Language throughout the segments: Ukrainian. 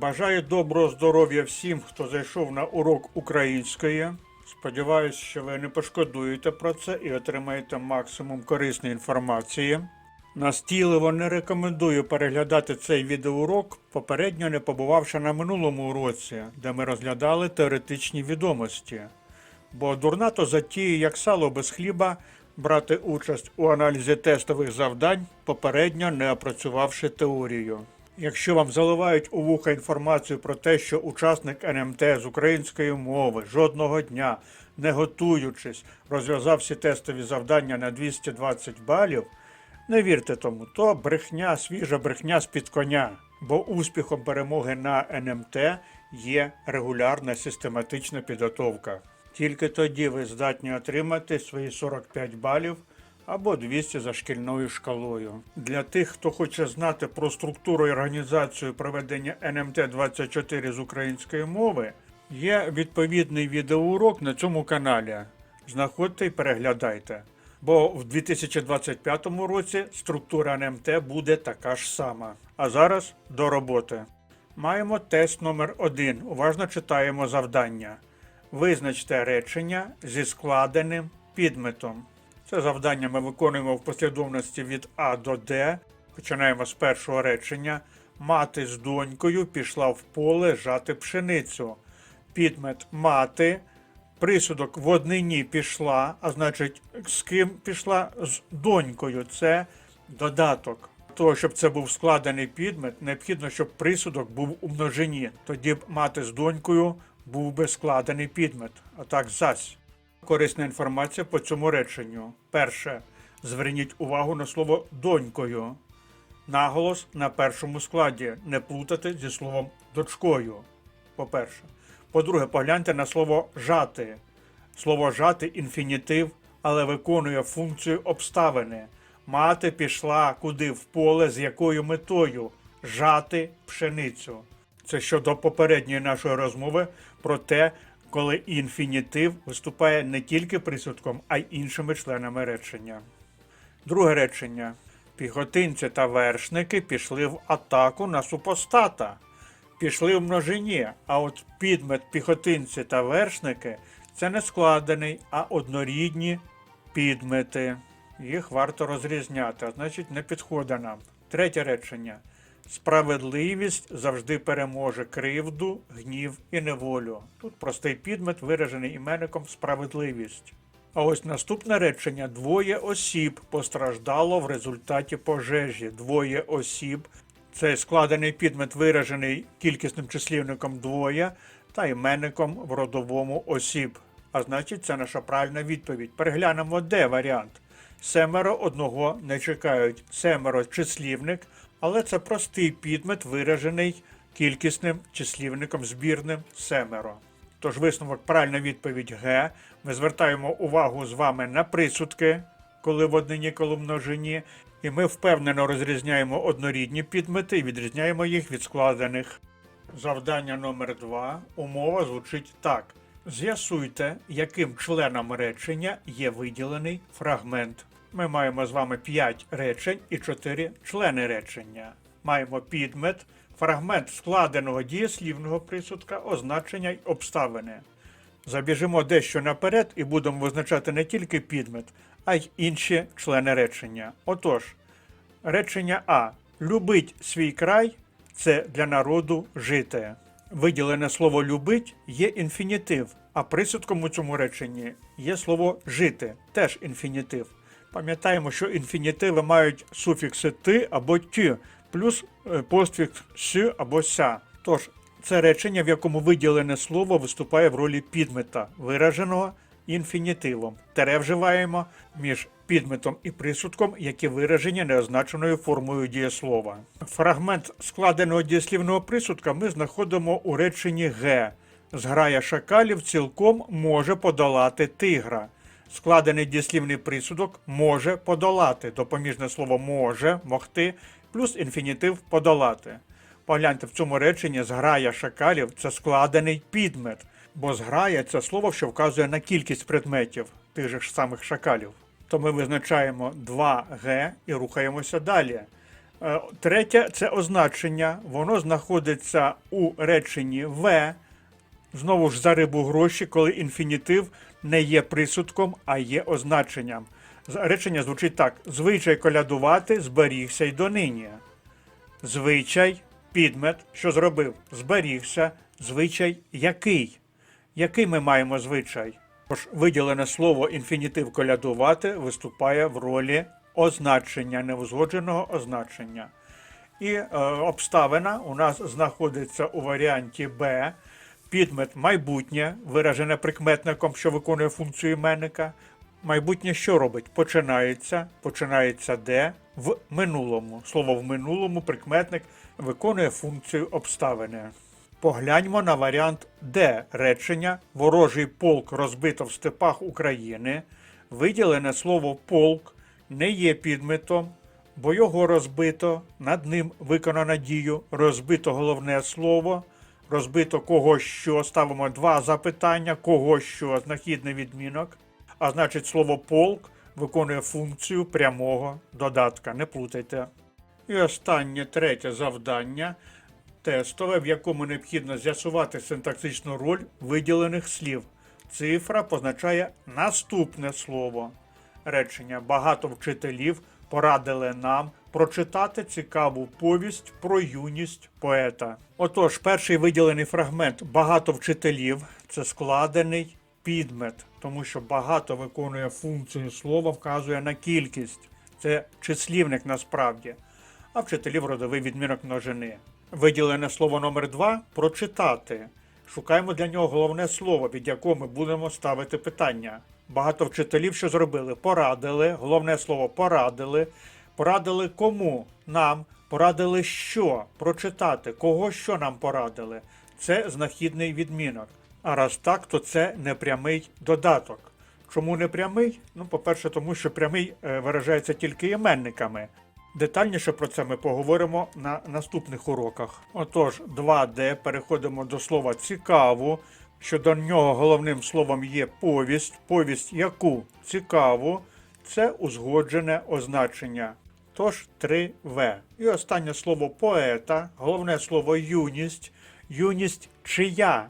Бажаю доброго здоров'я всім, хто зайшов на урок української. Сподіваюсь, що ви не пошкодуєте про це і отримаєте максимум корисної інформації. Настійливо не рекомендую переглядати цей відеоурок, попередньо не побувавши на минулому уроці, де ми розглядали теоретичні відомості. Бо дурна то затіє, як сало без хліба, брати участь у аналізі тестових завдань, попередньо не опрацювавши теорію. Якщо вам заливають у вуха інформацію про те, що учасник НМТ з української мови жодного дня, не готуючись, розв'язав всі тестові завдання на 220 балів, не вірте тому, то брехня, свіжа брехня з-під коня, бо успіхом перемоги на НМТ є регулярна систематична підготовка. Тільки тоді ви здатні отримати свої 45 балів або 200 за шкільною шкалою. Для тих, хто хоче знати про структуру і організацію проведення НМТ 24 з української мови, є відповідний відеоурок на цьому каналі. Знаходьте і переглядайте. Бо в 2025 році структура НМТ буде така ж сама. А зараз до роботи. Маємо тест номер 1 Уважно читаємо завдання. Визначте речення зі складеним підметом. Це завдання ми виконуємо в послідовності від А до Д. Починаємо з першого речення. Мати з донькою пішла в поле жати пшеницю. Підмет мати. Присудок в однині пішла, а значить, з ким пішла? З донькою. Це додаток. Того, щоб це був складений підмет, необхідно, щоб присудок був у множині. Тоді б мати з донькою був би складений підмет. А так зась. Корисна інформація по цьому реченню. Перше. Зверніть увагу на слово донькою. Наголос на першому складі. Не плутати зі словом дочкою. По-перше. По-друге, погляньте на слово жати. Слово жати інфінітив, але виконує функцію обставини. Мати пішла куди в поле, з якою метою жати пшеницю. Це щодо попередньої нашої розмови про те, коли інфінітив виступає не тільки присудком, а й іншими членами речення. Друге речення. Піхотинці та вершники пішли в атаку на супостата. Пішли в множині, а от підмет піхотинці та вершники це не складений, а однорідні підмети. Їх варто розрізняти, а значить не підходить нам. Третє речення. Справедливість завжди переможе кривду, гнів і неволю. Тут простий підмет, виражений іменником справедливість. А ось наступне речення: двоє осіб постраждало в результаті пожежі. Двоє осіб. Це складений підмет, виражений кількісним числівником двоє та іменником в родовому осіб. А значить, це наша правильна відповідь. Переглянемо, де варіант. Семеро одного не чекають. Семеро числівник, але це простий підмет, виражений кількісним числівником збірним семеро. Тож висновок правильна відповідь Г. Ми звертаємо увагу з вами на присудки, коли в однині, коли в множині, і ми впевнено розрізняємо однорідні підмети і відрізняємо їх від складених. Завдання номер 2 Умова звучить так. З'ясуйте, яким членом речення є виділений фрагмент. Ми маємо з вами 5 речень і 4 члени речення. Маємо підмет, фрагмент складеного дієслівного присудка, означення й обставини. Забіжимо дещо наперед і будемо визначати не тільки підмет, а й інші члени речення. Отож, речення А. Любить свій край це для народу жити. Виділене слово любить є інфінітив, а присудком у цьому реченні є слово жити, теж інфінітив. Пам'ятаємо, що інфінітиви мають суфікси ти або ті, плюс е, постфікс «с» або ся. Тож, це речення, в якому виділене слово виступає в ролі підмета, вираженого інфінітивом. Тере вживаємо між підметом і присудком, які виражені неозначеною формою дієслова. Фрагмент складеного дієслівного присудка ми знаходимо у реченні Г. Зграя шакалів цілком може подолати тигра. Складений дієслівний присудок може подолати. Допоміжне слово може, могти, плюс інфінітив подолати. Погляньте, в цьому реченні зграя шакалів це складений підмет, бо зграя це слово, що вказує на кількість предметів тих же самих шакалів. То ми визначаємо 2Г і рухаємося далі. Е, Третє це означення. Воно знаходиться у реченні В. Знову ж за рибу гроші, коли інфінітив не є присудком, а є означенням. Речення звучить так: звичай колядувати зберігся й донині. Звичай, підмет, що зробив? Зберігся. Звичай який? Який ми маємо звичай? Тож виділене слово інфінітив колядувати виступає в ролі означення, неузгодженого означення. І е, обставина у нас знаходиться у варіанті Б. Підмет майбутнє, виражене прикметником, що виконує функцію іменника. Майбутнє що робить? Починається. Починається де? В минулому. Слово в минулому прикметник виконує функцію обставини. Погляньмо на варіант Д речення Ворожий полк розбито в степах України. Виділене слово полк не є підметом, бо його розбито, над ним виконано дію, розбито головне слово, розбито кого що, ставимо два запитання, кого що, знахідний відмінок. А значить, слово полк виконує функцію прямого додатка. Не плутайте. І останнє третє завдання тестове, в якому необхідно з'ясувати синтаксичну роль виділених слів. Цифра позначає наступне слово. Речення багато вчителів порадили нам прочитати цікаву повість про юність поета. Отож, перший виділений фрагмент багато вчителів це складений підмет, тому що багато виконує функцію слова, вказує на кількість. Це числівник насправді, а вчителів родовий відмінок множини. Виділене слово номер 2 прочитати. Шукаємо для нього головне слово, від якого ми будемо ставити питання. Багато вчителів що зробили? Порадили. Головне слово порадили. Порадили кому? Нам. Порадили що? Прочитати. Кого що нам порадили? Це знахідний відмінок. А раз так, то це непрямий додаток. Чому непрямий? Ну, по-перше, тому що прямий е, виражається тільки іменниками. Детальніше про це ми поговоримо на наступних уроках. Отож, 2D переходимо до слова цікаву, що до нього головним словом є повість. Повість яку цікаву це узгоджене означення. Тож 3В. І останнє слово поета, головне слово юність. Юність чия?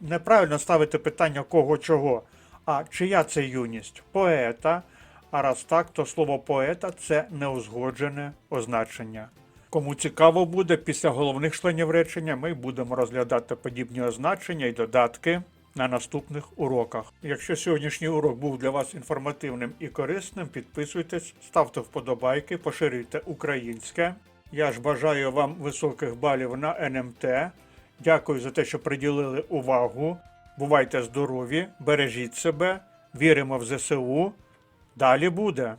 Неправильно ставити питання кого чого. А чия це юність? Поета. А раз так, то слово поета це неузгоджене означення. Кому цікаво буде, після головних членів речення ми будемо розглядати подібні означення і додатки на наступних уроках. Якщо сьогоднішній урок був для вас інформативним і корисним, підписуйтесь, ставте вподобайки, поширюйте українське. Я ж бажаю вам високих балів на НМТ. Дякую за те, що приділили увагу. Бувайте здорові, бережіть себе, віримо в ЗСУ. Далі буде.